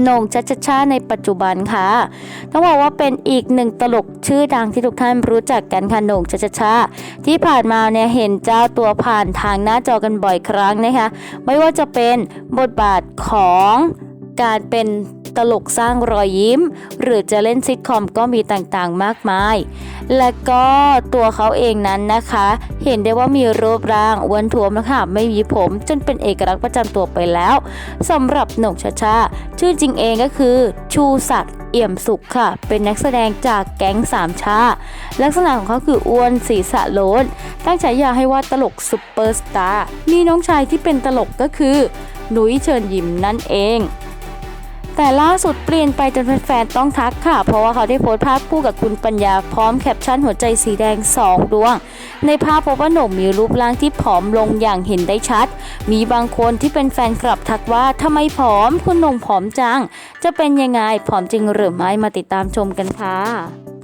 โหน่งชัชชาในปัจจุบันค่ะ ต้องบอกว่าเป็นอีกหนึ่งตลกชื่อดังที่ทุกท่านรู้จักกันค่ะโหน่งชัชชาที่ผ่านมาเนี่ยเห็นเจ้าตัวผ่านทางหน้าจอกันบ่อยครั้งนะคะ ไม่ว่าจะเป็นบทบาทของการเป็น ตลกสร้างรอยยิ้ม หรือจะเล่นซิทคอมก็มีต่างๆมากมาย และก็ตัวเขาเองนั้นนะคะ เห็นได้ว่ามีรูปร่างอ้วนท้วมนะคะไม่มีผมจนเป็นเอกลักษณ์ประจำตัวไปแล้วสำหรับหนกชาชาชื่อจริงเองก็คือ ชูศักดิ์เอี่ยมสุขค่ะ เป็นนักแสดงจากแก๊งสามชา ลักษณะของเขาคืออ้วนศีรษะโล้น ตั้งฉายาให้ว่าตลกซุปเปอร์สตาร์ มีน้องชายที่เป็นตลกก็คือ หนุยเชิญยิ้มนั่นเอง แต่ล่าสุดเปลี่ยนไปจนแฟนๆต้องทักค่ะ เพราะว่าเขาได้โพสต์ภาพคู่กับคุณปัญญาพร้อมแคปชั่นหัวใจสีแดง 2 ดวง ในภาพพบว่าหนุ่มมีรูปร่างที่ผอมลงอย่างเห็นได้ชัด มีบางคนที่เป็นแฟนคลับทักว่าทำไมผอมคุณหนุ่มผอมจัง จะเป็นยังไงผอมจริงหรือไม่มาติดตามชมกันค่ะ